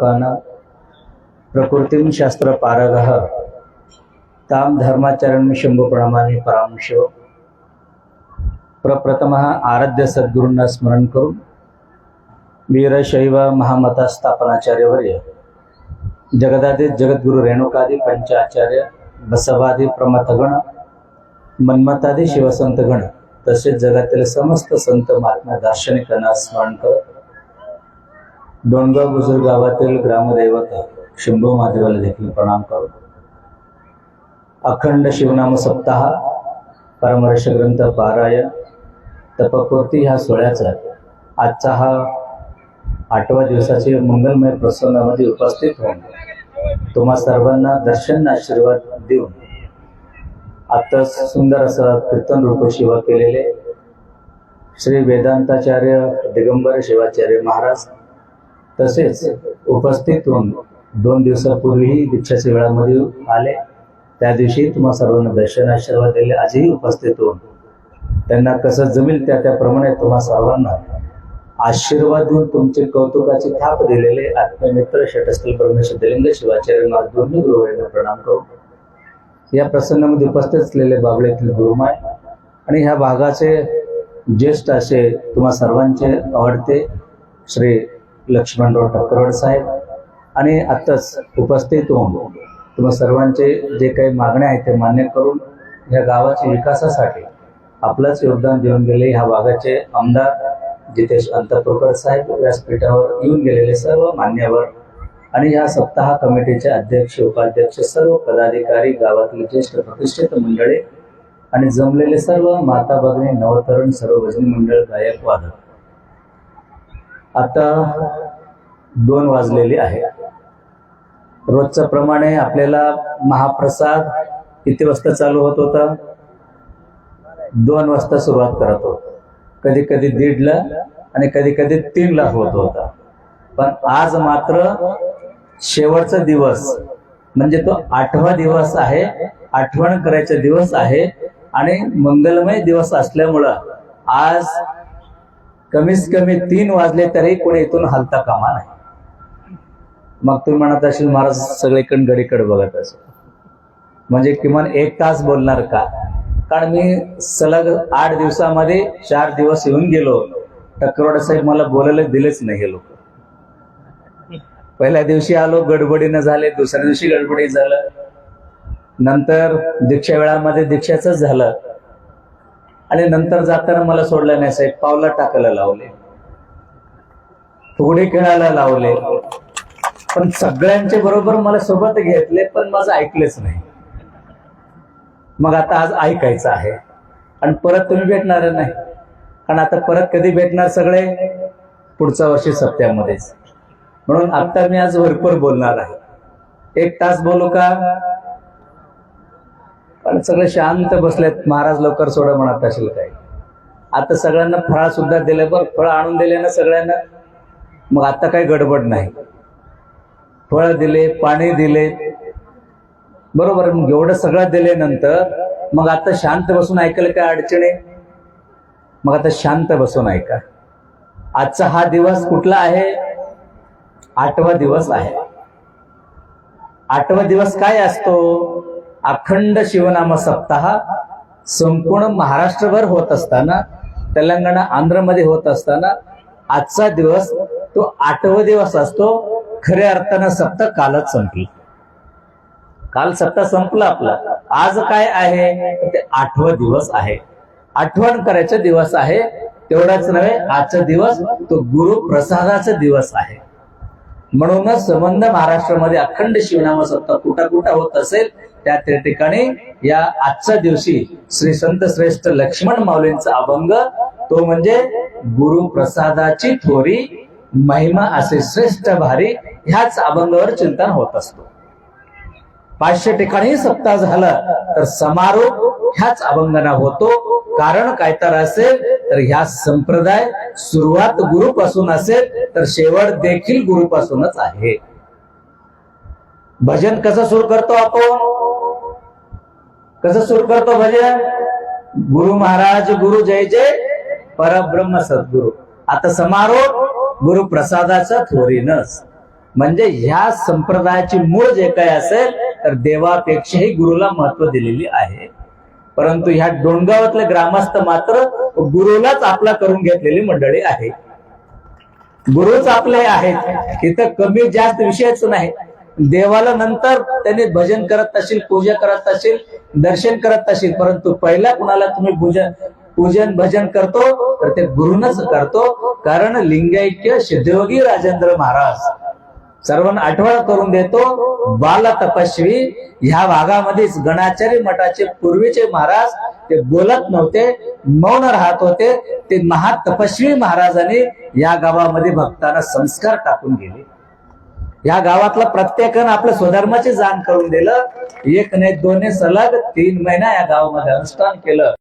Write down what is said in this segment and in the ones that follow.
श्लोकानं प्रकृतीं शास्त्र पारगः ताम धर्माचरण शंभू प्रमाणे परामर्श प्रप्रथम आराध्य सद्गुरूंना स्मरण करून वीरशैव महामता स्थापनाचार्यवर्य जगदादी जगद्गुरु रेणुकादी पंचाचार्य बसवादी प्रमथगण। मन्मतादी शिवसंतगण तसेच जगातील समस्त संत महात्मा दार्शनिकांना स्मरण करत डोणगाव बुजुर्ग गावातील ग्रामदैवता शंभू महादेवाला देखील प्रणाम करू. अखंड शिवनाम सप्ताह परमर्श ग्रंथ पारायण तपकृती ह्या सोहळ्याचा आजचा हा आठवा दिवसाचे मंगलमय प्रसंगामध्ये उपस्थित होऊन तुम्हा सर्वांना दर्शन आशीर्वाद देऊन आत्ताच सुंदर असं कीर्तन रूप शिवा केलेले श्री वेदांताचार्य दिगंबर शिवाचार्य महाराज तसेच उपस्थित होऊन दोन दिवसापूर्वीही दीक्षाच्या वेळामध्ये आले. त्या दिवशी तुम्हा सर्वांना दर्शन आशीर्वाद दिले. आजही उपस्थित होऊन त्यांना कसं जमेल त्या त्याप्रमाणे तुम्हा सर्वांना आशीर्वाद देऊन तुमचे कौतुकाची थाप दिलेले आत्ममित्र षटस्थल परमेश्वर दिलिंग शिवाचार्य महाराज दोन्ही गुरुवारींना प्रणाम करू या प्रसंगामध्ये उपस्थित असलेले बाबळेतील गुरुमाय आणि ह्या भागाचे ज्येष्ठ असे तुम्हा सर्वांचे आवडते श्री लक्ष्मणराव ठक्करवाड साहेब आणि आत्ताच उपस्थित होऊन तुम्हा सर्वांचे जे काही मागण्या आहेत ते मान्य करून या गावाच्या विकासासाठी आपलंच योगदान देऊन गेले ह्या भागाचे आमदार जितेश अंतप्रकर साहेब व्यासपीठावर येऊन गेलेले सर्व मान्यवर. आणि या सप्ताह कमिटीचे अध्यक्ष उपाध्यक्ष सर्व पदाधिकारी गावातील ज्येष्ठ प्रतिष्ठित मंडळे आणि जमलेले सर्व माता भगिनी नवतरण सर्व भजनी मंडळ गायक वादक आता दोन वाजलेले आहे. रोजच्या प्रमाणे आपल्याला महाप्रसाद किती वाजता चालू होत होता? दोन वाजता सुरुवात करत होत. कधी कधी दीडला आणि कधी कधी तीनला होत होता. पण आज मात्र शेवटचा दिवस म्हणजे तो आठवा दिवस आहे आठवण करायचा दिवस आहे आणि मंगलमय दिवस असल्यामुळं आज कमीत कमी तीन वाजले तरी कोणी इथून हलता कामा नाही. मग तुम्ही म्हणत असेल महाराज सगळीकडे गडीकडे बघत असेल म्हणजे किमान एक तास बोलणार का? कारण मी सलग आठ दिवसामध्ये चार दिवस येऊन गेलो. टक्करवाडा साहेब मला बोलायला दिलेच नाही हे लोक. पहिल्या दिवशी आलो गडबडीनं झाले दुसऱ्या दिवशी गडबडी झालं. नंतर दीक्षा वेळामध्ये दीक्षाच झालं. आणि नंतर जाताना मला सोडलं नाही साहेब पावला टाकायला लावले. फुगडे खेळायला लावले. पण सगळ्यांचे बरोबर मला सोबत घेतले पण माझं ऐकलेच नाही. मग आता आज ऐकायचं आहे. आणि परत तुम्ही भेटणार नाही. कारण आता परत कधी भेटणार सगळे? पुढच्या वर्षी सप्त्यामध्येच म्हणून आता मी आज भरपूर बोलणार आहे. एक तास बोलू का? पण सगळे शांत बसलेत. महाराज लवकर सोडा म्हणत असेल काही. आता सगळ्यांना फळा सुद्धा दिले बरं. फळ आणून दिले ना सगळ्यांना. मग आता काही गडबड नाही. फळ दिले पाणी दिले. बरोबर मग एवढं सगळं दिल्यानंतर मग आता शांत बसून ऐकायला काय अडचणी मग आता शांत बसून ऐका. आजचा हा दिवस कुठला आहे? आठवा दिवस आहे. आठवा दिवस काय असतो? अखंड शिवनाम सप्ताह संपूर्ण महाराष्ट्रभर होत असताना तेलंगणा आंध्रमध्ये होत असताना आजचा दिवस तो आठवा दिवस असतो. खऱ्या अर्थानं सप्ताह कालच संपली. काल सप्ताह संपला आपला. आज काय आहे? ते आठवा दिवस आहे. आठवण करायचा दिवस आहे. तेवढाच नव्हे आजचा दिवस तो गुरु प्रसादाचा दिवस आहे. म्हणूनच संबंध महाराष्ट्रामध्ये अखंड शिवनाम सप्ताह कुठं कुठं होत असेल? त्या त्या ठिकाणी या आजच्या दिवशी श्री संत श्रेष्ठ लक्ष्मण माऊलींचा अभंग तो म्हणजे गुरु प्रसादाची थोरी महिमा असे श्रेष्ठ भारी ह्याच अभंगावर चिंतन होत असतो. पाचशे ठिकाणी सप्ताह झाला तर समारोप ह्याच अभंगना होतो. कारण काय तर असेल तर ह्या संप्रदाय सुरुवात गुरुपासून असेल तर शेवट देखील गुरुपासूनच आहे. भजन कसं सुरू करतो आपण? कसं सुरू करतो भजन? गुरु महाराज गुरु जय जय परब्रह्म सद्गुरु. आता समारोप गुरु प्रसादाचा थोरीनच. म्हणजे ह्या संप्रदायाची मूळ जे काही असेल तर देवापेक्षाही गुरुला महत्त्व दिलेली आहे. परंतु ह्या डोणगावातले ग्रामस्थ मात्र गुरुलाच आपला करून घेतलेली मंडळी आहे. गुरुच आपले आहेत. इथं कमी जास्त विषयच नाही. देवाला नंतर त्यांनी भजन करत असेल पूजा करत असेल दर्शन करत असेल परंतु पहिला कुणाला तुम्ही पूजन पूजन भजन करतो तर ते गुरुनच करतो कारण लिंगायक्य सिद्धयोगी राजेंद्र महाराज. सर्वांना आठवण करून देतो बाल तपस्वी ह्या भागामध्येच गणाचारी मठाचे पूर्वीचे महाराज ते बोलत नव्हते मौन राहत होते ते महातपस्वी महाराजांनी या गावामध्ये भक्तांना संस्कार टाकून गेले. या गावातला प्रत्येकानं आपल्या स्वधर्माची जाण करून दिलं. एक नाही दोन नाही सलग तीन महिना या गावामध्ये अनुष्ठान केलं.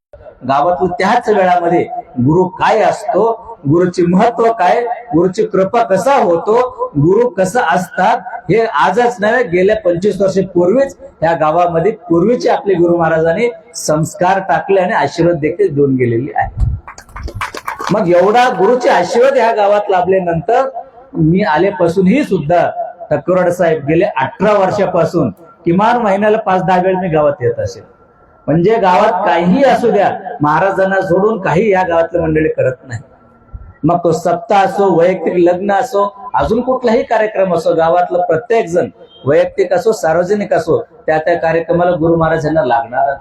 गावातलं त्याच वेळामध्ये गुरु काय असतो गुरुची महत्त्व काय गुरुची कृपा कसा होतो गुरु कसं असतात हे आजच नव्हे गेल्या पंचवीस वर्षापूर्वीच या गावामध्ये पूर्वीचे आपले गुरु महाराजांनी संस्कार टाकले आणि आशीर्वाद देखील देऊन गेलेले आहे मग एवढा गुरुचे आशीर्वाद ह्या गावात लाभल्यानंतर मी आलेपासूनही सुद्धा ठक्करवाड साहेब गेले अठरा वर्षापासून. किमान महिन्याला पाच दहा वेळ मी गावात येत असेल. म्हणजे गावात काहीही असू द्या महाराजांना सोडून काही या गावातले मंडळी करत नाही. मग तो सप्ताह असो वैयक्तिक लग्न असो अजून कुठलाही कार्यक्रम असो गावातलं प्रत्येक जण वैयक्तिक असो सार्वजनिक असो त्या त्या कार्यक्रमाला गुरु महाराजांना लागणार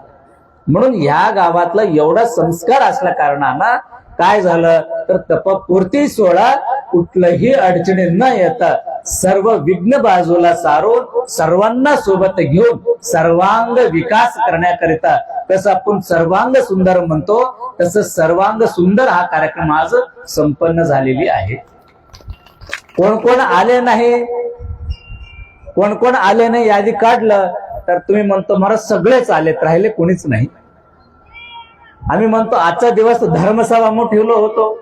म्हणून ह्या गावातला एवढा संस्कार असल्या कारणानं काय झालं? तर तपपुरती सोहळा कुठलंही अडचणी न येता सर्व विघ्न बाजूला सारून सर्वांना सोबत घेऊन सर्वांग विकास करण्याकरिता तसं आपण सर्वांग सुंदर म्हणतो तसं सर्वांग सुंदर हा कार्यक्रम आज संपन्न झालेली आहे. कोण कोण आले नाही? कोण कोण आले नाही यादी काढलं तर तुम्ही म्हणतो मला सगळेच आलेत राहिले कोणीच नाही. आम्ही म्हणतो आजचा दिवस धर्मसभा म्हणून ठेवलो होतो.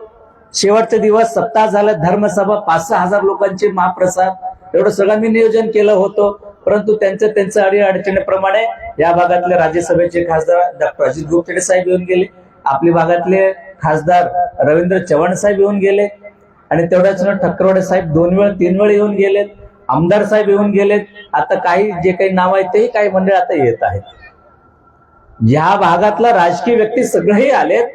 शेवटचा दिवस सप्ताह झाला धर्मसभा पाच सहा हजार लोकांचे महाप्रसाद एवढं सगळं मी नियोजन केलं होतं. परंतु त्यांचं त्यांचं अडी अडचणीप्रमाणे या भागातले राज्यसभेचे खासदार डॉक्टर अजित गोपचडे साहेब येऊन गेले. आपले भागातले खासदार रवींद्र चव्हाण साहेब येऊन गेले. आणि तेवढ्याच न ठक्करवाडे साहेब दोन वेळ तीन वेळ येऊन गेलेत. आमदार साहेब येऊन गेलेत. आता काही जे काही नाव आहेत तेही काही मंडळ आता येत आहेत. या भागातला राजकीय व्यक्ती सगळेही आलेत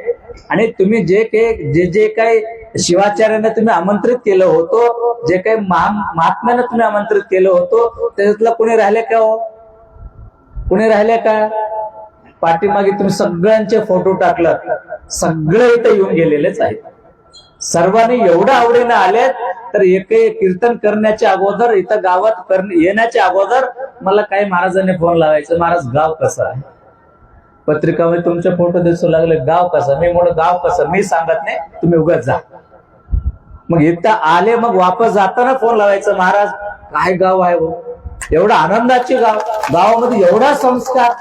आणि तुम्ही जे काही जे जे काही शिवाचार्यांना तुम्ही आमंत्रित केलं होतं जे काही महा- महात्म्यानं तुम्ही आमंत्रित केलं होतं त्याच्यातलं कोणी राहिले का हो? कोणी राहिले का? पाठीमागे तुम्ही सगळ्यांचे फोटो टाकलं. सगळे इथं येऊन गेलेलेच आहेत. सर्वांनी एवढ्या आवडीनं आलेत तर एक कीर्तन करण्याच्या अगोदर इथं गावात येण्याच्या अगोदर मला काही महाराजांनी फोन लावायचं. महाराज गाव कसं आहे? पत्रिकामध्ये तुमच्या फोटो दिसू लागले गाव कसं? मी म्हणून गाव कसं? मी सांगत नाही तुम्ही उगाच जा. मग इथं आले मग वापस जाताना फोन लावायचं महाराज काय गाव आहे हो? एवढा आनंदाचे गाव. गावामध्ये एवढा संस्कार.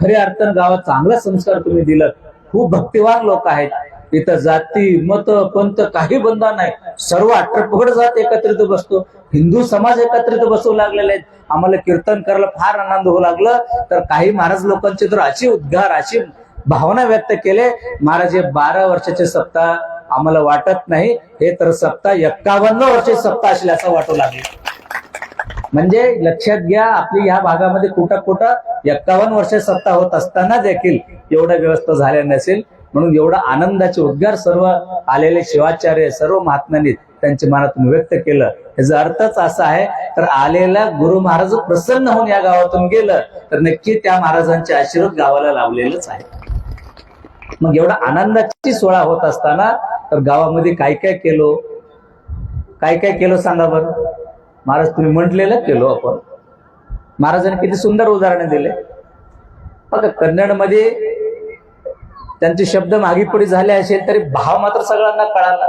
खऱ्या अर्थानं गावात चांगला संस्कार तुम्ही दिलं खूप भक्तिवान लोक आहेत. इथं जाती मत पंत काही बंधन नाही. सर्व अठ्ठपगड जात एकत्रित बसतो. हिंदू समाज एकत्रित बसू लागलेले आहेत. आम्हाला कीर्तन करायला फार आनंद होऊ लागलं. तर काही महाराज लोकांचे तर अशी उद्गार अशी भावना व्यक्त केले महाराज हे बारा वर्षाचे सप्ताह आम्हाला वाटत नाही. हे तर सप्ताह एक्कावन्न वर्षे सप्ताह असले असं वाटू लागले. म्हणजे लक्षात घ्या आपली ह्या भागामध्ये कुठं कुठं एक्कावन्न वर्ष सत्ता होत असताना देखील एवढ्या व्यवस्था झाल्या नसेल. म्हणून एवढा आनंदाचे उद्गार सर्व आलेले शिवाचार्य सर्व महात्म्यांनी त्यांच्या मनातून व्यक्त केलं. याचा अर्थच असा आहे तर आलेला गुरु महाराज प्रसन्न होऊन या गावातून गेलं तर नक्की त्या महाराजांचे आशीर्वाद गावाला लाभलेलंच आहे मग एवढा आनंदाची सोहळा होत असताना तर गावामध्ये काय काय केलो? काय काय केलं सांगा बरं? महाराज तुम्ही म्हटलेलं केलो आपण. महाराजांनी किती सुंदर उदाहरण दिले. बघा कन्नडमध्ये त्यांचे शब्द मागे पुढे झाले असेल तरी भाव मात्र सगळ्यांना कळाला.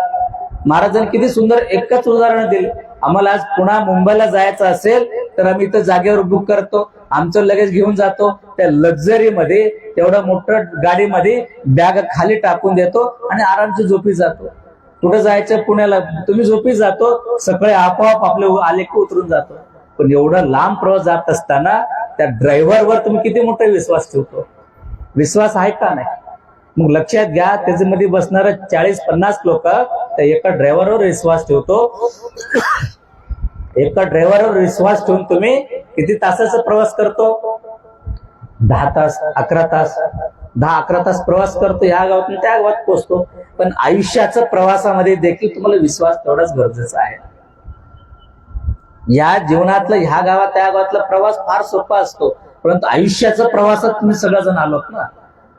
महाराजांनी किती सुंदर एकच उदाहरण दिले. आम्हाला आज पुन्हा मुंबईला जायचं असेल तर आम्ही इथं जागेवर बुक करतो. आमचं लगेच घेऊन जातो. त्या लक्झरीमध्ये तेवढं मोठं गाडीमध्ये बॅग खाली टाकून देतो आणि आरामची झोपी जातो. कुठं जायचं पुण्याला तुम्ही झोपी जातो सगळे आपोआप आपले आले की उतरून जातो. पण एवढा लांब प्रवास जात असताना त्या ड्रायव्हरवर तुम्ही किती मोठा विश्वास ठेवतो? विश्वास आहे का नाही? मग लक्षात घ्या त्याच्यामध्ये बसणार चाळीस पन्नास लोक त्या एका ड्रायव्हरवर विश्वास ठेवतो. एका ड्रायव्हरवर विश्वास ठेवून तुम्ही किती तासाचा प्रवास करतो? दहा तास अकरा तास. दहा अकरा तास प्रवास करतो ह्या गावातून त्या गावात पोहोचतो. पण आयुष्याचा प्रवासामध्ये देखील तुम्हाला विश्वास तेवढाच गरजेचा आहे. या जीवनातला ह्या गावात त्या गावातला प्रवास फार सोपा असतो. परंतु आयुष्याचा प्रवासात तुम्ही सगळेजण आलोत ना.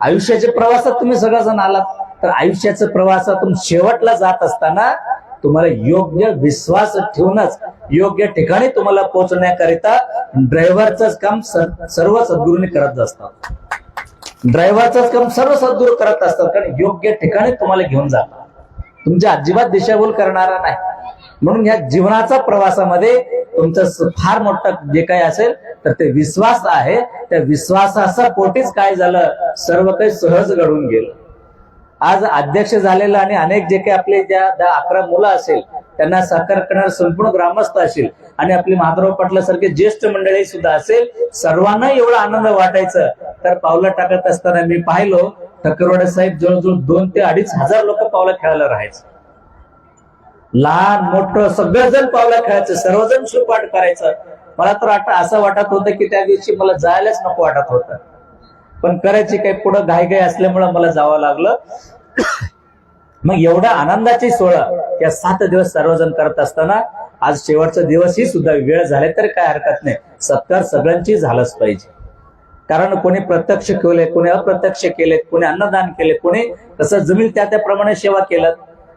आयुष्याच्या प्रवासात तुम्ही सगळेजण आलात तर आयुष्याच्या प्रवासातून शेवटला जात असताना तुम्हाला योग्य विश्वास ठेवूनच योग्य ठिकाणी तुम्हाला पोहोचण्याकरिता ड्रायव्हरच काम सर्व सद्गुरूंनी करत असतात. ड्रायव्हरच काम सर्व सद्गुरू करत असतात कारण योग्य ठिकाणी तुम्हाला घेऊन जातात. तुमच्या अजिबात दिशाभूल करणारा नाही. म्हणून या जीवनाचा प्रवासामध्ये तुमचं फार मोठं जे काही असेल तर ते विश्वास आहे. त्या विश्वासाचा पोटीच काय झालं? सर्व काही सहज घडून गेलं. आज अध्यक्ष झालेलं आणि अनेक जे काही आपले ज्या दहा अकरा मुलं असेल त्यांना साखर करणारे संपूर्ण ग्रामस्थ असेल आणि आपली माधवराव पाटलासारखे ज्येष्ठ मंडळी सुद्धा असेल सर्वांना एवढा आनंद वाटायचं. तर पावलं टाकत असताना मी पाहिलो ठकरवाडे साहेब जवळजवळ दोन ते अडीच हजार लोक पावलं खेळायला राहायचं. लहान मोठं सगळेजण पावला खेळायचं सर्वजण शिवपाठ करायचं. मला तर वाटत असं वाटत होतं की त्या दिवशी मला जायलाच नको वाटत होतं. पण करायची काही पुढं घाई घाई मला जावं लागलं. मग एवढा आनंदाची सोहळा या सात दिवस सर्वजण करत असताना आज शेवटचा दिवस ही सुद्धा वेळ झाले तर काय हरकत नाही. सत्कार सगळ्यांची झालंच पाहिजे. कारण कोणी प्रत्यक्ष केले कोणी अप्रत्यक्ष केले कोणी अन्नदान केले कोणी कसं जमीन त्या त्याप्रमाणे सेवा केलं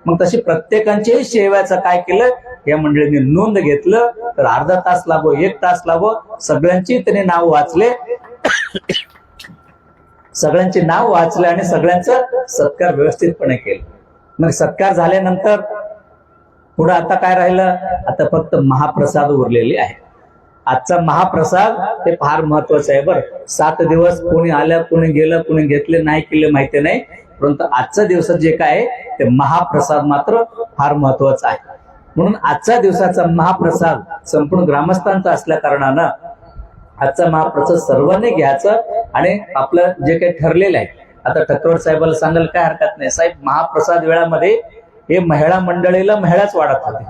मग तशी प्रत्येकांच्याही सेवेचं काय केलं? या मंडळीने नोंद घेतलं. तर अर्धा तास लागो एक तास लागो. सगळ्यांची त्यांनी नाव वाचले. सगळ्यांचे नाव वाचले आणि सगळ्यांचं सत्कार व्यवस्थितपणे केलं. मग सत्कार झाल्यानंतर पुढं आता काय राहिलं? आता फक्त महाप्रसाद उरलेले आहे. आजचा महाप्रसाद हे फार महत्वाचं आहे बरं. सात दिवस कोणी आलं कोणी गेलं कोणी घेतले नाही केले माहिती नाही. परंतु आजच्या दिवसात जे काय ते महाप्रसाद मात्र फार महत्त्वाचा आहे. म्हणून आजच्या दिवसाचा महाप्रसाद संपूर्ण ग्रामस्थांचा असल्या कारणानं आजचा महाप्रसाद सर्वांनी घ्यायचं आणि आपलं जे काही ठरलेलं आहे. आता ठक्कर साहेबाला सांगायला काय हरकत नाही. साहेब महाप्रसाद वेळामध्ये हे महिला मंडळीला महिलाच वाढत होते.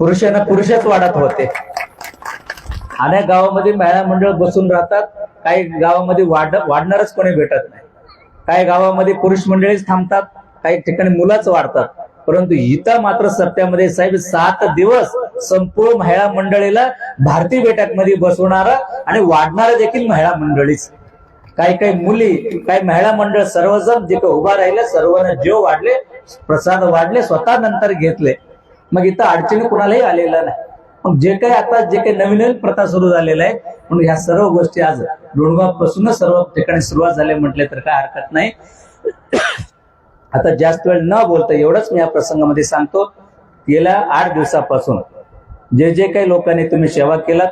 पुरुषांना पुरुषच वाढत होते. अनेक गावामध्ये महिला मंडळ बसून राहतात. काही गावामध्ये वाढ वाढणारच कोणी भेटत नाही. काही गावामध्ये पुरुष मंडळीच थांबतात काही ठिकाणी मुलाच वाढतात. परंतु इथं मात्र सत्यामध्ये साहेब सात दिवस संपूर्ण महिला मंडळीला भारतीय बेटामध्ये बसवणारा आणि वाढणारा देखील महिला मंडळीच. काही काही मुली काही महिला मंडळ सर्वजण जे काही उभा राहिले सर्वांना जीव वाढले प्रसाद वाढले स्वतः नंतर घेतले. मग इथं अडचणी कुणालाही आलेला नाही. मग जे काही आता जे काही नवीन नवीन प्रथा सुरू झालेल्या आहे म्हणून ह्या सर्व गोष्टी आज पासूनच सर्व ठिकाणी सुरुवात झाली म्हटले तर काय हरकत नाही. आता जास्त वेळ न बोलता एवढंच मी या प्रसंगामध्ये सांगतो गेल्या आठ दिवसापासून जे जे काही लोकांनी तुम्ही सेवा केला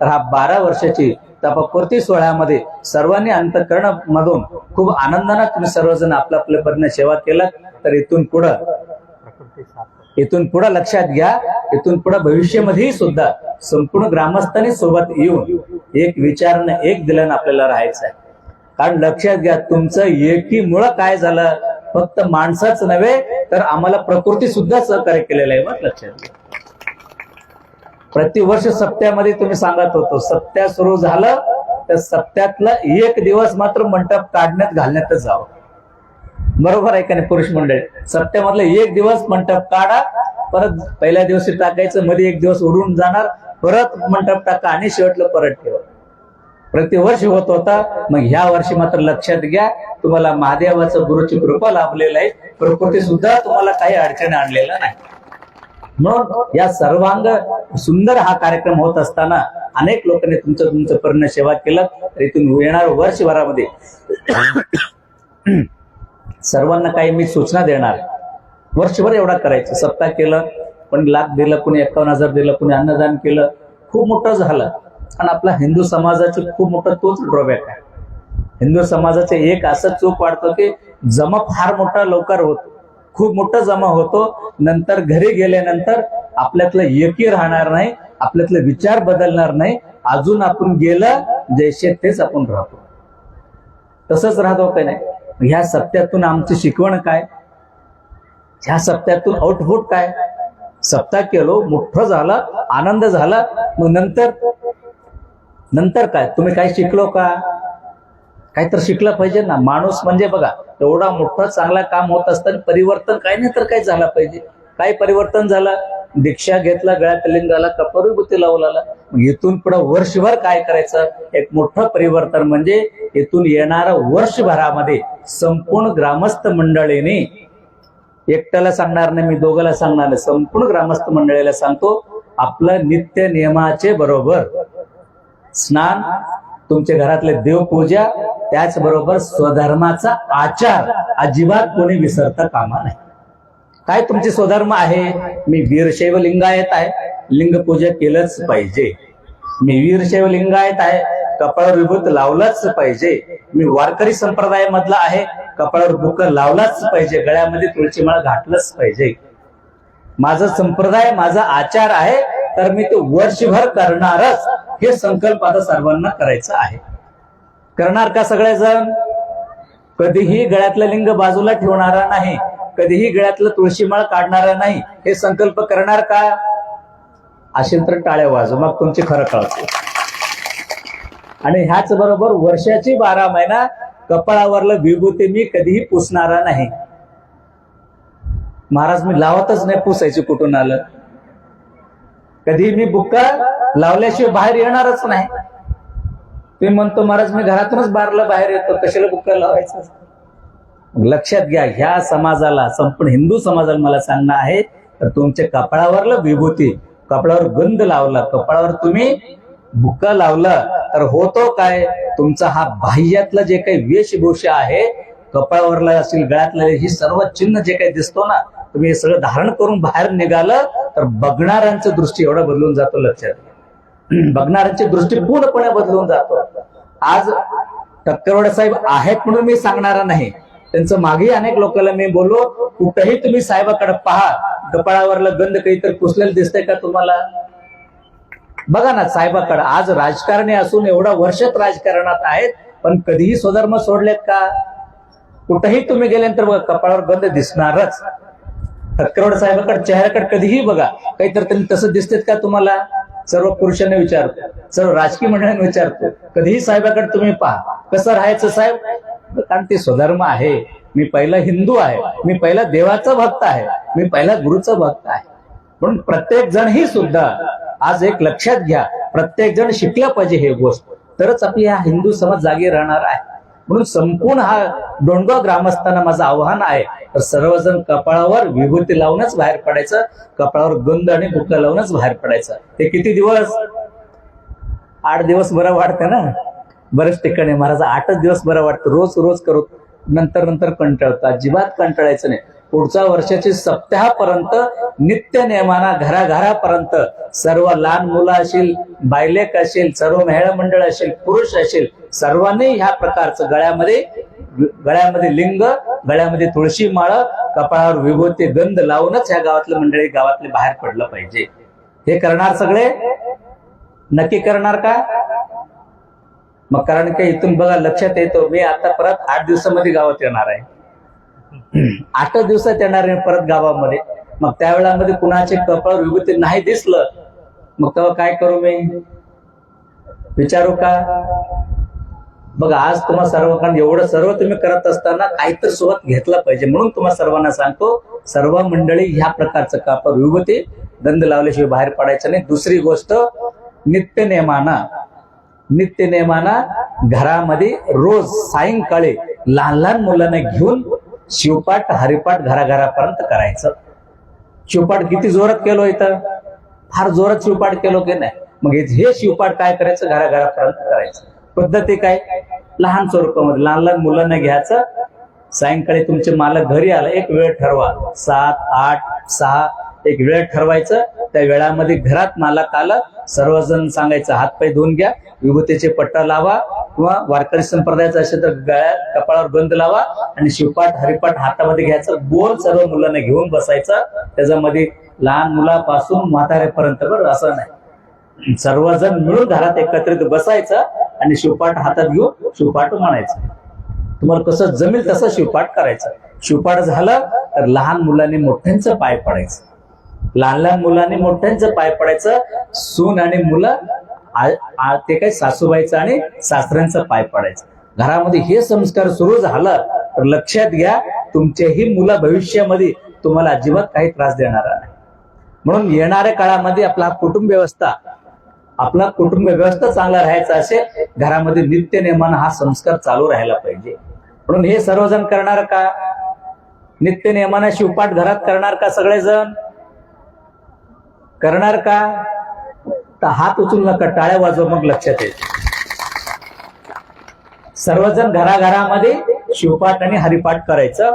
तर हा बारा वर्षाची तपापूर्ती सोहळ्यामध्ये सर्वांनी अंतकरण मधून खूप आनंदाने तुम्ही सर्वजण आपल्या आपल्या परीने सेवा केला तर इथून पुढं इथून पुढे लक्षात घ्या इथून पुढे भविष्यामध्येही सुद्धा संपूर्ण ग्रामस्थांनी सोबत येऊन एक विचारनं एक दिल्यानं आपल्याला राहायचं आहे. कारण लक्षात घ्या तुमचं एकीमुळं काय झालं? फक्त माणसाच नव्हे तर आम्हाला प्रकृती सुद्धा सहकार्य केलेलं आहे मग लक्षात घ्या. प्रतिवर्ष सप्त्यामध्ये तुम्ही सांगत होतो सप्त्या सुरू झालं तर सप्त्यातला एक दिवस मात्र मंडप काढण्यात घालण्यातच जावं. बरोबर आहे का नाही पुरुष मंडळी? सप्टेंबरला एक दिवस मंडप काढा परत पहिल्या दिवशी टाकायचं मध्ये एक दिवस उडून जाणार परत मंडप टाका आणि शेवटला परत ठेवा. प्रतिवर्षी होत होता मग ह्या वर्षी मात्र लक्षात घ्या तुम्हाला महादेवाचं गुरुची कृपा लाभलेलं आहे. प्रकृती सुद्धा तुम्हाला काही अडचणी आणलेला नाही. म्हणून या सर्वांग सुंदर हा कार्यक्रम होत असताना अनेक लोकांनी तुमचं तुमचं पर्ण सेवा केलं तर इथून येणार वर्षभरामध्ये. सर्वांना काही मी सूचना देणार. वर्षभर एवढा करायचं. सप्ताह केलं कोणी लाख दिलं कोणी एकावन्न हजार दिलं कोणी अन्नदान केलं. खूप मोठं झालं. आणि आपला हिंदू समाजाचं खूप मोठं तोच ड्रॉबॅक आहे. हिंदू समाजाचे एक असं चूक वाढतो की जमा फार मोठा लवकर होतो. खूप मोठा जमा होतो. नंतर घरी गेल्यानंतर आपल्यातलं एकी राहणार नाही आपल्यातले विचार बदलणार नाही. अजून आपण गेलं जैसे तेच आपण राहतो. तसंच राहतो काही नाही? ह्या सप्त्यातून आमची शिकवण काय? ह्या सप्त्यातून आउटपुट काय? सप्ताह केलो मोठं झालं आनंद झाला मग नंतर? नंतर काय? तुम्ही काय शिकलो का? काही तर शिकलं पाहिजे ना. माणूस म्हणजे बघा एवढा मोठं चांगला काम होत असताना परिवर्तन काय नाही तर काय झालं पाहिजे. काय परिवर्तन झालं दीक्षा घेतला गळ्यात लिंगाला कपरू गुती लावला इथून पुढे वर्षभर काय करायचं? एक मोठं परिवर्तन म्हणजे इथून येणारा वर्षभरामध्ये संपूर्ण ग्रामस्थ मंडळीने एकट्याला सांगणार नाही मी दोघाला सांगणार नाही. संपूर्ण ग्रामस्थ मंडळीला सांगतो आपलं नित्य नियमाचे बरोबर स्नान तुमच्या घरातले देवपूजा त्याचबरोबर स्वधर्माचा आचार. अजिबात कोणी विसरता कामा नाही काय तुमचे स्वधर्म आहे? मी वीरशैव लिंगायत आहे. लिंग पूजा केलंच पाहिजे. मी वीरशैव लिंगायत आहे. कपाळावर विभूत लावलाच पाहिजे. मी वारकरी संप्रदायामधला आहे. कपाळावर भूक लावलाच पाहिजे. गळ्यामध्ये तुळशी माळ घातलंच पाहिजे. माझा संप्रदाय माझा आचार आहे तर मी तो वर्षभर करणारच. हे संकल्प आता सर्वांना करायचं आहे. करणार का सगळेजण? कधीही गळ्यातलं लिंग बाजूला ठेवणारा नाही. कधीही गळ्यातलं तुळशीमाळ काढणारा नाही हे संकल्प करणार का? असेल तर टाळ्या वाजू मग तुमची खरं कळतो. आणि ह्याच बरोबर वर्षाची बारा महिना कपाळावरलं विभूती मी कधीही पुसणारा नाही. महाराज मी लावतच नाही पुसायची कुठून आलं. कधी मी बुक्का लावल्याशिवाय बाहेर येणारच नाही. तुम्ही म्हणतो महाराज मी घरातूनच बारलं बाहेर येतो कशाला बुक्का लावायचं? लक्षात घ्या ह्या समाजाला संपूर्ण हिंदू समाजाला मला सांगणं आहे तर तुमच्या कपाळावरलं विभूती कपाळावर गंध लावला कपाळावर तुम्ही बुक्का लावला तर होतो काय? तुमचा हा बाह्यातलं जे काही वेशभूषा आहे कपाळावरला असेल गळ्यातलं ही सर्व चिन्ह जे काही दिसतो ना तुम्ही हे सगळं धारण करून बाहेर निघालं तर बघणाऱ्यांचं दृष्टी एवढा बदलून जातो लक्षात बघणाऱ्यांची दृष्टी पूर्णपणे बदलून जातो. आज टक्करवाडे साहेब आहेत म्हणून मी सांगणार नाही. त्यांचं मागे अनेक लोकांना मी बोललो कुठंही तुम्ही साहेबाकडे पहा कपाळावरला गंध काहीतरी पुसलेलं दिसतंय का तुम्हाला? बघा ना साहेबाकडे आज राजकारणी असून एवढा वर्षात राजकारणात आहेत पण कधीही स्वधर्म सोडलेत का? कुठंही तुम्ही गेल्यानंतर बघा कपाळावर गंध दिसणारच. ठक्करवड साहेबाकडे चेहऱ्याकडे कधीही बघा काहीतरी त्यांनी तसं दिसतेत का तुम्हाला? सर्व पुरुषांना विचारतो सर्व राजकीय मंडळांना विचारतो कधीही साहेबाकडे तुम्ही पहा कसं राहायचं साहेब? कारण ते स्वधर्म आहे. मी पहिला हिंदू आहे. मी पहिला देवाचा भक्त आहे. मी पहिला गुरुचा भक्त आहे. म्हणून प्रत्येक जण ही सुद्धा आज एक लक्षात घ्या. प्रत्येक जण शिकला पाहिजे हे गोष्ट. तरच आपली हा हिंदू समाज जागी राहणार आहे. म्हणून संपूर्ण हा डोंडगाव ग्रामस्थांना माझं आव्हान आहे. तर सर्वजण कपाळावर विभूती लावूनच बाहेर पडायचं. कपाळावर गंध आणि बुक्का लावूनच बाहेर पडायचं. ते किती दिवस? आठ दिवस बरं वाटतं ना? बरेच ठिकाणी महाराज आठच दिवस बरं वाटतं. रोज रोज करू. नंतर नंतर कंटाळतो. अजिबात कंटाळायचं नाही. पुढच्या वर्षाची सप्ताहापर्यंत नित्य नेमाना घराघरापर्यंत सर्व लहान मुलं असेल बायलेक असेल सर्व मेहळ मंडळ असेल पुरुष असेल सर्वांनी ह्या प्रकारचं गळ्यामध्ये गळ्यामध्ये लिंग गळ्यामध्ये तुळशी माळ कपाळावर विभूती गंध लावूनच ह्या गावातलं मंडळी गावातले बाहेर पडलं पाहिजे. हे करणार सगळे? नक्की करणार का? मग कारण की इथून बघा लक्षात येतो मी आता परत आठ दिवसामध्ये गावात येणार आहे. आठ दिवसात येणार आहे परत गावामध्ये. मग त्यावेळामध्ये कुणाचे कपाळ विभूती नाही दिसलं मग तेव्हा काय करू मी? विचारू का? बघा आज तुम्हाला सर्वांकडे एवढं सर्व तुम्ही करत असताना काहीतरी सोबत घेतला पाहिजे. म्हणून तुम्हाला सर्वांना सांगतो सर्व मंडळी ह्या प्रकारचं कापड विभूती गंध लावल्याशिवाय बाहेर पडायचं नाही. दुसरी गोष्ट नित्य नेमाना नित्यनेमाना घरामध्ये रोज सायंकाळी लहान लहान मुलांना घेऊन शिवपाठ हरिपाठ घराघरापर्यंत करायचं. शिवपाठ किती जोरात केलो इथं? फार जोरात शिवपाठ केलो की नाही? मग हे- हे शिवपाठ काय करायचं? घराघरापर्यंत करायचं. पद्धती काय? लहान स्वरूपामध्ये लहान लहान मुलांना घ्यायचं. सायंकाळी तुमचे मालक घरी आला एक वेळ ठरवा. सात आठ सहा एक वेळ ठरवायचं. त्या वेळामध्ये घरात मालक आलं सर्वजण सांगायचं हातपाय धुवून घ्या विभूतीचे पट्टा लावा किंवा वारकरी संप्रदायाचा असेल तर गळ्यात कपाळावर बंद लावा आणि शिवपाठ हरिपाठ हातामध्ये घ्यायचं. गोल सर्व मुलांना घेऊन बसायचं. त्याच्यामध्ये लहान मुलापासून म्हाताऱ्यापर्यंत बरं असं नाही. सर्वजण मिळून घरात एकत्रित बसायचं आणि शिवपाठ हातात घेऊन शिवपाठ म्हणायचं. तुम्हाला कसं जमेल तसं शिवपाठ करायचं. शिवपाठ झालं तर लहान मुलांनी मोठ्यांचं पाय पडायचं. लहान लहान मुलांनी मोठ्यांचं पाय पडायचं सून आणि मुलं ते काय सासूबाईचं आणि सासऱ्यांचं पाय पडायचं. घरामध्ये हे संस्कार सुरू झालं तर लक्षात घ्या तुमचेही मुलं भविष्यामध्ये तुम्हाला अजिबात काही त्रास देणार नाही. म्हणून येणाऱ्या काळामध्ये आपला कुटुंब व्यवस्था आपला कुटुंब व्यवस्था चांगला राहायचा असेल घरामध्ये नित्य नेमानं हा संस्कार चालू राहायला पाहिजे. म्हणून हे सर्वजण करणार का? नित्य नेमानं शिवपाठ घरात करणार का सगळेजण? करणार का? तर हात उचलू नका टाळ्या वाजव मग लक्षात येईल. सर्वजण घराघरामध्ये शिवपाठ आणि हरिपाठ करायचं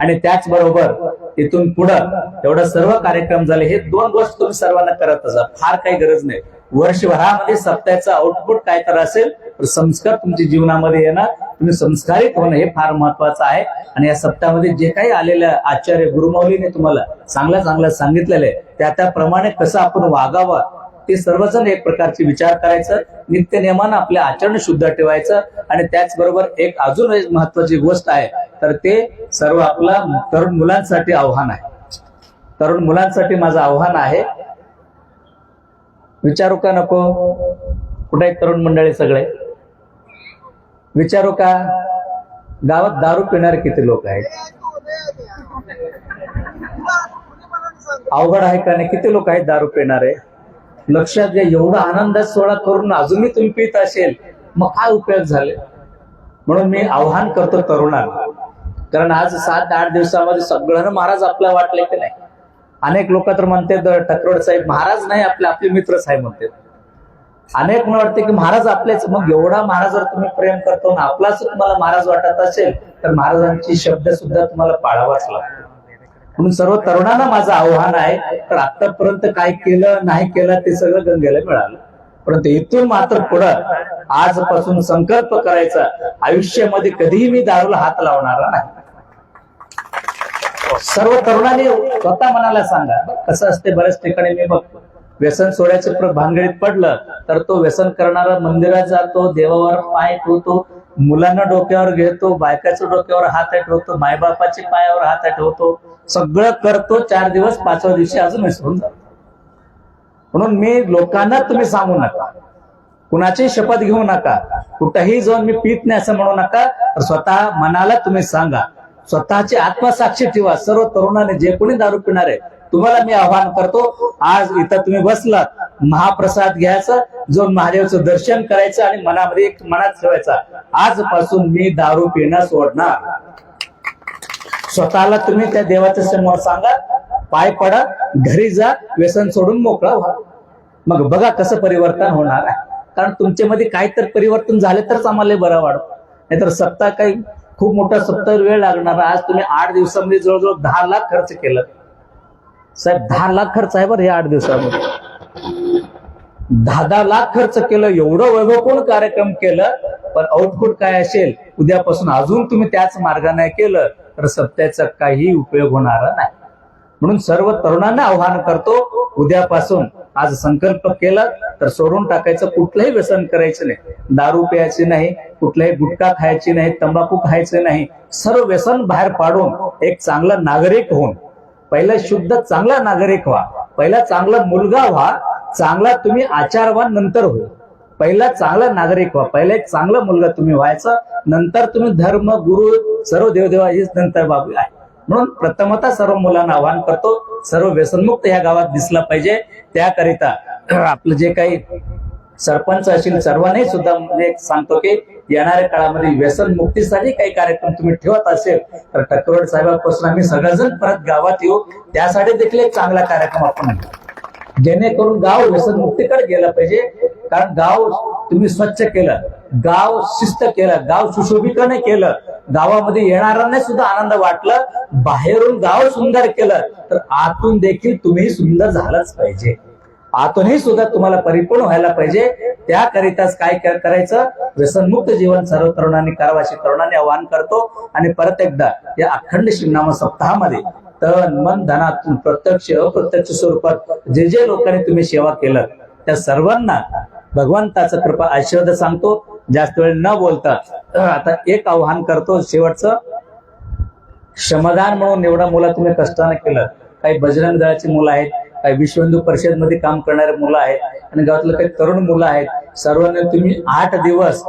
आणि त्याचबरोबर इथून पुढं एवढं सर्व कार्यक्रम झाले हे दोन वर्ष तुम्ही सर्वांना करत असा फार काही गरज नाही. वर्षभरामध्ये सप्ताहाचं आउटपुट काय तर असेल तर संस्कार तुमच्या जीवनामध्ये येणं तुम्ही संस्कारित होणं हे फार महत्वाचं आहे. आणि या सप्ताहामध्ये जे काही आलेलं आचार्य गुरुमौलीने तुम्हाला चांगल्या चांगलं सांगितलेलं आहे त्या त्याप्रमाणे कसं आपण वागावं ते सर्वजण एक प्रकारचे विचार करायचं नित्य नियमानं आपले आचरण शुद्ध ठेवायचं आणि त्याचबरोबर एक अजून एक महत्वाची गोष्ट आहे तर ते सर्व आपला तरुण मुलांसाठी आव्हान आहे. तरुण मुलांसाठी माझं आव्हान आहे विचारू का नको? कुठे तरुण मंडळी सगळे? विचारू का? गावात दारू पिणारे किती लोक आहेत? अवघड आहे का नाही? किती लोक आहेत दारू पिणारे? लक्षात घ्या एवढा आनंदात सोहळा करून अजूनही तुम्ही पित असेल मग काय उपयोग झाले? म्हणून मी आव्हान करतो तरुणांना. कारण आज सात आठ दिवसामध्ये सगळं महाराज आपल्याला वाटले की नाही? अनेक लोक तर म्हणतात टकरोड साहेब महाराज नाही आपले आपले मित्रच आहे म्हणतात अनेक मला वाटते की महाराज आपलेच. मग एवढा महाराजवर तुम्ही प्रेम करतो ना आपलाच तुम्हाला महाराज वाटत असेल तर महाराजांची शब्द सुद्धा तुम्हाला पाळावाच लागतो. म्हणून सर्व तरुणांना माझं आव्हान आहे तर आतापर्यंत काय केलं नाही केलं ते सगळं गंगेला मिळालं. परंतु इथून मात्र पुढं आजपासून संकल्प करायचा आयुष्यामध्ये कधीही मी दारूला हात लावणार नाही. सर्व तरुणांनी स्वतः मनाला सांगा. कसं असते बऱ्याच ठिकाणी मी बघतो व्यसन सोडायचं प्र- भानगडीत पडलं तर तो व्यसन करणारा मंदिरात जातो देवावर पाय ठेवतो मुलांना डोक्यावर घेतो बायकाच्या डोक्यावर हात ठेवतो मायबापाच्या पायावर हात ठेवतो सगळं करतो चार दिवस पाचव्या दिवशी अजून विसरून जातो. म्हणून मी लोकांना तुम्ही सांगू नका. कुणाची शपथ घेऊ नका. कुठेही जाऊन मी पित नाही असं म्हणू नका. तर स्वतः मनाला तुम्ही सांगा. स्वतःची आत्मसाक्षी ठेवा. सर्व तरुणाने जे कोणी दारू पिणार आहे तुम्हाला मी आवाहन करतो आज इथं तुम्ही बसलात. महाप्रसाद घ्यायचा जो महादेवाचं दर्शन करायचं आणि मनामध्ये एक मनात ठेवायचा. आजपासून मी दारू पिणं सोडणार. स्वतःला तुम्ही त्या देवाच्या समोर सांगा पाय पडा घरी जा व्यसन सोडून मोकळा व्हा. मग बघा कसं परिवर्तन होणार आहे. कारण तुमच्यामध्ये काही तर परिवर्तन झाले तरच आम्हाला बरं वाढत नाहीतर सत्ता काही खूप मोठा सत्तर वेळ लागणार. आज तुम्ही आठ दिवसामध्ये जवळजवळ दहा लाख खर्च केलं. साहेब दहा लाख खर्च आहे बरं हे आठ दिवसामध्ये. दहा दहा लाख खर्च केलं एवढं वैभवपूर्ण कार्यक्रम केलं पण आउटपुट काय असेल? उद्यापासून अजून तुम्ही त्याच मार्गाने केलं तर सत्याचा काही उपयोग होणार नाही. म्हणून सर्व तरुणांना आव्हान करतो. उद्यापासून आज संकल्प केला तर सोडून टाकायचं कुठलंही व्यसन करायचं नाही. दारू प्यायचे नाही कुठलाही गुटखा खायची नाही तंबाखू खायचे नाही. सर्व व्यसन बाहेर पाडून एक चांगला नागरिक होऊन पहिला शुद्ध चांगला नागरिक व्हा. पहिला चांगला मुलगा व्हा. चांगला तुम्ही आचारवान नंतर होईल. पहिला चांगला नागरिक व्हा. पहिला एक चांगला मुलगा तुम्ही व्हायचा. नंतर तुम्ही धर्म गुरु सर्व देवदेवा हेच नंतर बाबी आहे. म्हणून प्रथमतः सर्व मुलांना आवाहन करतो सर्व व्यसनमुक्त या गावात दिसला पाहिजे. त्याकरिता आपलं जे काही सरपंच असतील सर्वांनी सुद्धा म्हणजे सांगतो की येणाऱ्या काळामध्ये व्यसन मुक्तीसाठी काही कार्यक्रम तुम्ही ठेवत असेल तर टक्करवाड साहेबांपासून आम्ही सगळेजण परत गावात येऊ. त्यासाठी देखील एक चांगला कार्यक्रम आपण जेणेकरून गाव व्यसनमुक्तीकडे गेलं पाहिजे. कारण गाव तुम्ही स्वच्छ केलं गाव शिस्त केलं गाव सुशोभीकरण केलं गावामध्ये येणाऱ्यांना सुद्धा आनंद वाटलं. बाहेरून गाव सुंदर केलं तर आतून देखील तुम्ही सुंदर झालंच पाहिजे. आतूनही सुद्धा तुम्हाला परिपूर्ण व्हायला पाहिजे. त्याकरिताच काय करायचं? व्यसनमुक्त जीवन सर्व तरुणांनी करावं अशी तरुणांनी आवाहन करतो. आणि परत एकदा या अखंड शिवनामा सप्ताहामध्ये तन मन धनातून प्रत्यक्ष अप्रत्यक्ष स्वरूपात जे जे लोकांनी तुम्ही सेवा केलं त्या सर्वांना भगवंताचा कृपा आशीर्वाद सांगतो. जास्त वेळ न बोलता आता एक आव्हान करतो. शेवटचं श्रमदान म्हणून एवढा मुलं तुम्ही कष्टाने केलं. काही बजरंग दळाची मुलं आहेत काही विश्व हिंदू परिषदमध्ये काम करणारे मुलं आहेत आणि गावातलं काही तरुण मुलं आहेत. सर्वांनी तुम्ही आठ दिवस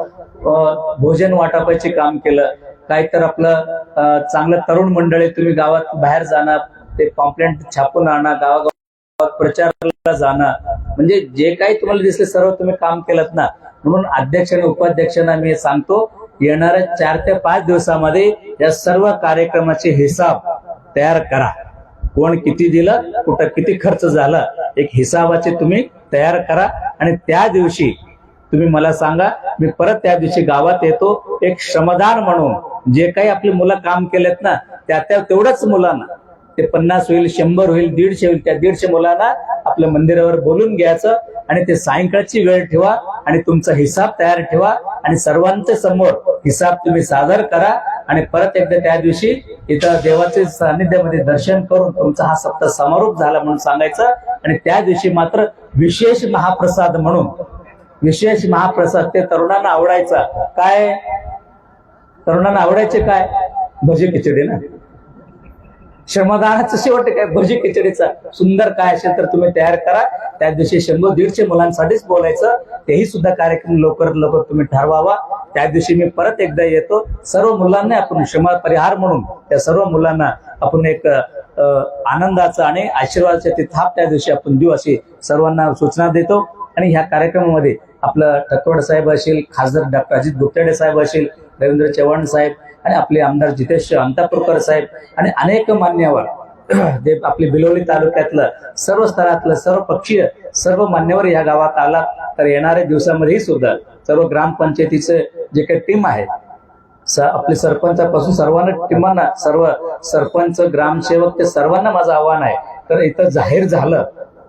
भोजन वाटपाचे काम केलं. काही तर आपलं चांगलं तरुण मंडळी तुम्ही गावात बाहेर जाणार ते कॉम्प्लेंट छापून आणा गावागावात प्रचाराला जाणं म्हणजे जे काही तुम्हाला दिसले सर्व तुम्ही काम केलं ना. म्हणून अध्यक्ष आणि उपाध्यक्षांना मी सांगतो येणाऱ्या चार ते पाच दिवसामध्ये या सर्व कार्यक्रमाचे हिसाब तयार करा. कोण किती दिलं कुठं किती खर्च झाला एक हिसाबाचे तुम्ही तयार करा. आणि त्या दिवशी तुम्ही मला सांगा मी परत त्या दिवशी गावात येतो एक श्रमदान म्हणून जे काही आपली मुलं काम केलेत ना त्या त्या तेवढ्याच मुलांना. ते पन्नास होईल शंभर होईल दीडशे होईल त्या दीडशे मुलांना आपल्या मंदिरावर बोलून घ्यायचं आणि ते सायंकाळची वेळ ठेवा आणि तुमचा हिसाब तयार ठेवा आणि सर्वांच्या समोर हिसाब तुम्ही सादर करा आणि परत एकदा त्या दिवशी इथं देवाचे सान्निध्यामध्ये दर्शन करून तुमचा हा सप्ताह समारोप झाला म्हणून सांगायचं आणि त्या दिवशी मात्र विशेष महाप्रसाद म्हणून विशेष महाप्रसाद ते तरुणांना आवडायचा. काय? तरुणांना आवडायचे काय? भजी खिचडी ना. श्रमदानाचं शेवट काय? भजी खिचडीचा. सुंदर काय असेल तर तुम्ही तयार करा. त्या दिवशी शंभर दीडशे मुलांसाठीच बोलायचं. तेही सुद्धा कार्यक्रम लवकरात लवकर तुम्ही ठरवावा. त्या दिवशी मी परत एकदा येतो. सर्व मुलांना आपण श्रम परिहार म्हणून त्या सर्व मुलांना आपण एक आनंदाचा आणि आशीर्वादाचा ती थाप त्या दिवशी आपण देऊ अशी सर्वांना सूचना देतो. आणि ह्या कार्यक्रमामध्ये आपलं ठकवड साहेब असेल खासदार डॉक्टर अजित गुप्ताडे साहेब असेल रवींद्र चव्हाण साहेब आणि आपले आमदार जितेश अंतापूरकर साहेब आणि अनेक मान्यवर जे आपले बिलोली तालुक्यातलं सर्व स्तरातलं सर्व पक्षीय सर्व मान्यवर या गावात आला तर येणाऱ्या दिवसामध्येही सुद्धा सर्व ग्रामपंचायतीचे जे काही टीम आहे स- आपले सरपंचापासून सर्वांना टीमांना सर्व सरपंच ग्रामसेवक ते सर्वांना माझं आव्हान आहे. तर इथं जाहीर झालं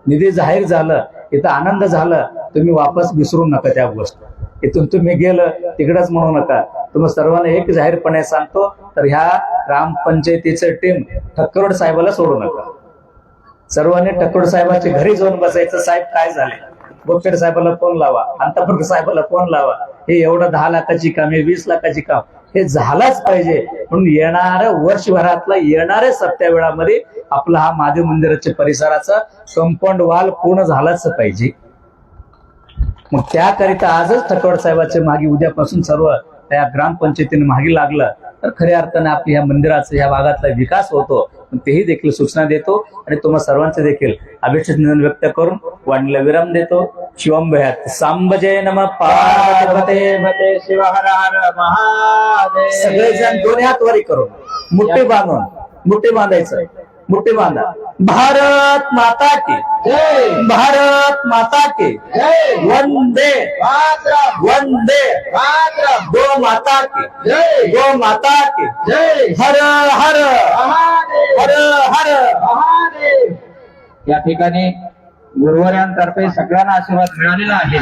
निधी जाहीर झालं इथं आनंद झालं तुम्ही वापस विसरू नका त्या गोष्ट. इथून तुम्ही गेलं तिकडंच म्हणू नका तुम्ही सर्वांना एक जाहीरपणे सांगतो तर ह्या ग्रामपंचायतीचं टीम ठक्करोड साहेबाला सोडू नका. सर्वांनी ठक्करोड साहेबाच्या घरी जाऊन बसायचं. साहेब काय झाले बोकेड साहेबाला फोन लावा. अंतापूर साहेबाला फोन लावा. हे एवढं दहा लाखाची काम हे वीस लाखाची काम. हे झालाच पाहिजे. म्हणून येणाऱ्या वर्षभरातला येणाऱ्या सप्त्या वेळामध्ये आपला हा महादेव मंदिराच्या परिसराचा कंपाऊंड वाल पूर्ण झालाच पाहिजे. मग त्याकरिता आजच ठकवड साहेबाचे मागे उद्यापासून सर्व त्या ग्रामपंचायतीने मागे लागलं तर खऱ्या अर्थाने आपल्या ह्या मंदिराचा या भागातला विकास होतो. तेही देखील सूचना देतो आणि तुम्हा सर्वांचे देखील निधन व्यक्त करून वाणीला विराम देतो. शिवम भयात सांब जय नम पार्वते शिव हर सगळेजण दोन्ही हात वरी करून मुठे बांधून मुठे बांधायचं. मोठे बांधा भारत माता के. भारत माता के. जय वंदे. वंदे. गो माता के. जय गो माता के. जय हर हर. हर हर. या ठिकाणी गुरुवारांतर्फे सगळ्यांना आशीर्वाद मिळालेला आहे.